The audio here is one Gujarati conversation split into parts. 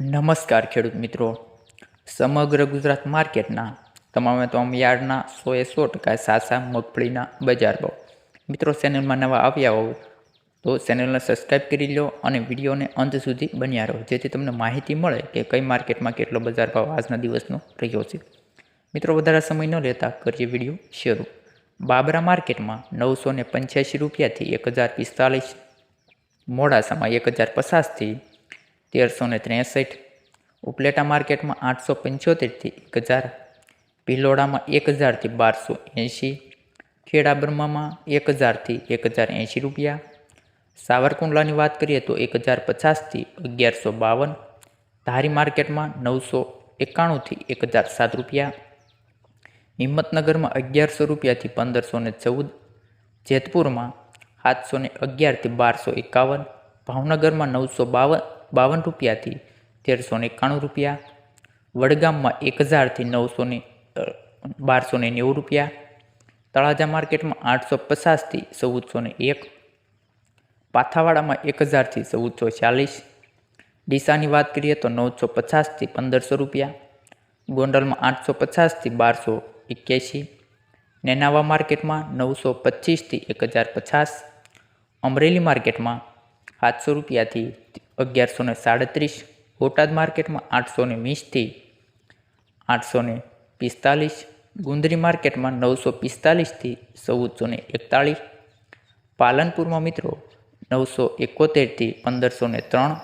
નમસ્કાર ખેડૂત મિત્રો. સમગ્ર ગુજરાત માર્કેટના તમામે તમામ યાર્ડના સોએ સો ટકા સાસા મગફળીના બજાર ભાવ. મિત્રો, ચેનલમાં નવા આવ્યા હોવ તો ચેનલને સબસ્ક્રાઈબ કરી લો અને વિડીયોને અંત સુધી બન્યા રહો, જેથી તમને માહિતી મળે કે કઈ માર્કેટમાં કેટલો બજાર ભાવ આજના દિવસનો રહ્યો છે. મિત્રો, વધારે સમય ન લેતા કરીએ વીડિયો શરૂ. બાબરા માર્કેટમાં નવસો ને પંચ્યાસી રૂપિયાથી એક હજાર પિસ્તાલીસ, મોડાસામાં એક હજાર પચાસથી તેરસો ને ત્રેસઠ, ઉપલેટા માર્કેટમાં આઠસો પંચોતેરથી એક હજાર, ભિલોડામાં એક હજારથી બારસો એંશી, ખેડા બ્રહ્મામાં એક હજારથી એક હજાર એંશી રૂપિયા, સાવરકુંડલાની વાત કરીએ તો એક હજાર પચાસથી અગિયારસો બાવન, ધારી માર્કેટમાં નવસો એકાણુંથી એક હજાર સાત રૂપિયા, હિંમતનગરમાં અગિયારસો રૂપિયાથી પંદરસો ને ચૌદ, જેતપુરમાં સાતસો ને અગિયારથી બારસો એકાવન, ભાવનગરમાં નવસો બાવન બાવન રૂપિયાથી તેરસો એકાણું રૂપિયા, વડગામમાં એક હજારથી નવસો ને બારસો નેવું રૂપિયા, તળાજા માર્કેટમાં આઠસો પચાસથી ચૌદસો એક, પાથાવાડામાં એક હજારથી ચૌદસો ચાલીસ, ડીસાની વાત કરીએ તો નવસો પચાસથી પંદરસો રૂપિયા, ગોંડલમાં આઠસો પચાસથી બારસો એક્યાસી, નેનાવા માર્કેટમાં નવસો પચીસથી એક હજાર પચાસ, અમરેલી માર્કેટમાં સાતસો રૂપિયાથી અગિયારસો ને સાડત્રીસ, બોટાદ માર્કેટમાં આઠસો ને વીસથી આઠસો ને પિસ્તાલીસ, ગુંદરી માર્કેટમાં નવસો પિસ્તાલીસથી ચૌદસો ને એકતાળીસ, પાલનપુરમાં મિત્રો નવસો એકોતેરથી પંદરસો ને ત્રણ,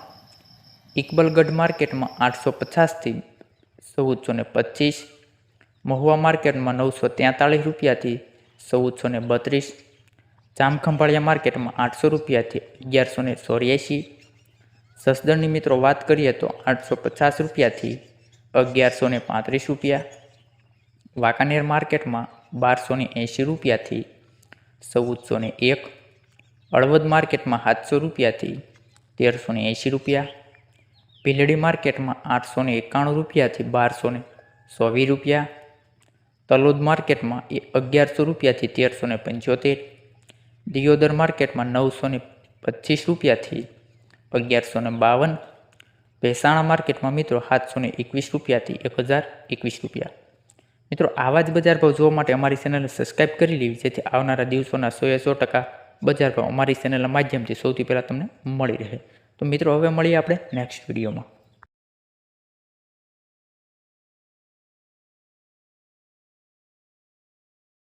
ઇકબલગઢ માર્કેટમાં આઠસો પચાસથી ચૌદસો ને પચીસ, મહુવા માર્કેટમાં નવસો તેતાળીસ રૂપિયાથી ચૌદસો ને બત્રીસ, જામખંભાળિયા માર્કેટમાં આઠસો રૂપિયાથી અગિયારસો ને ચોર્યાસી સસદણની મિત્રો વાત કરીએ તો આઠસો પચાસ રૂપિયાથી અગિયારસો ને પાંત્રીસ રૂપિયા. વાંકાનેર માર્કેટમાં બારસો ને એંશી રૂપિયાથી ચૌદસો ને એક. હળવદ માર્કેટમાં સાતસો રૂપિયાથી તેરસો ને એંશી રૂપિયા. ભીલડી માર્કેટમાં આઠસો ને એકાણું રૂપિયાથી બારસો ને ચોવીસ રૂપિયા. તલોદ માર્કેટમાં એ અગિયારસો રૂપિયાથી તેરસો ને પંચોતેર. દિયોદર માર્કેટમાં નવસો ને પચીસ રૂપિયાથી અગિયારસો ને બાવન. ભેસાણા માર્કેટમાં મિત્રો સાતસો ને એકવીસ રૂપિયાથી એક હજાર એકવીસ રૂપિયા. મિત્રો આવા જ બજાર ભાવ જોવા માટે અમારી ચેનલને સબસ્ક્રાઈબ કરી લેવી, જેથી આવનારા દિવસોના સો એ સો ટકા બજાર ભાવ અમારી ચેનલના માધ્યમથી સૌથી પહેલાં તમને મળી રહે. તો મિત્રો હવે મળીએ આપણે નેક્સ્ટ વિડીયોમાં.